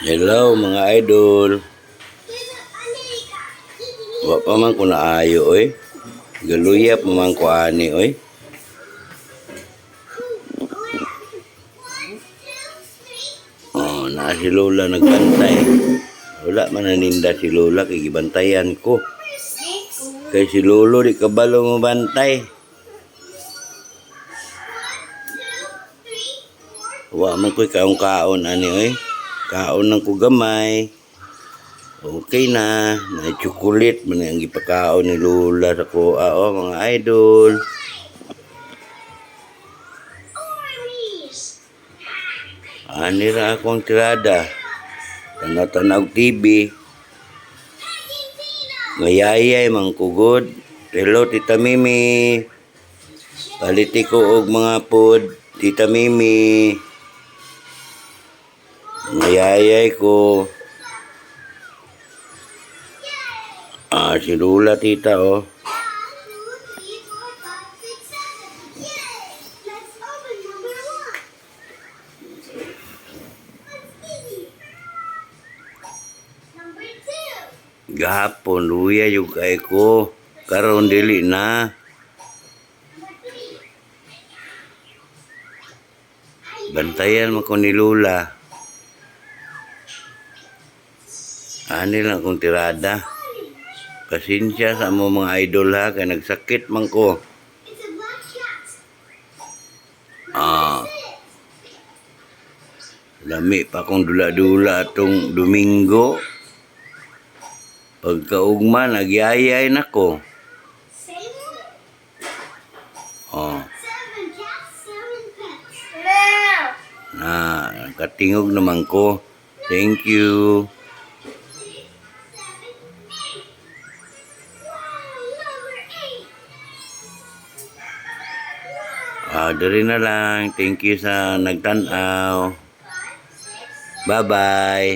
Hello mga idol. Wa pa man ko naayo oy. Galuya pa man ko ani oy. Oh, na si Lola nagbantay. Wala man naninda si Lola kay gibantayan ko. Kay si Lolo di kabalo mo bantay. Wa man ko'y kaon-kaon ani oy. Kaon ng ko gamay. Okay na. Na chocolate man ang gipakaon ni Lola sa ko. Ah, oh, mga idol. Ani ra akong tirada. Tanaw-tanaw TV. Mayayay mang kugod. Hello, Tita Mimi. Paliti ko og mga pod. Tita Mimi. Mayayay ko. Ah, si Lula, tita, oh. Gahapon, luya yung kay ko. Karon dili na. Bantayan mo ko ni Lula. Ani lang kong tirada. Pasensya sa mo mga idol ha, kaya nagsakit man ko. Ah. Lami pa kong dula-dula atong Domingo. Pagkaugma, nagyayay na ko. Oh, na, katingog naman ko. Thank you. Ah, diri na lang. Thank you sa nagtanaw. Bye-bye.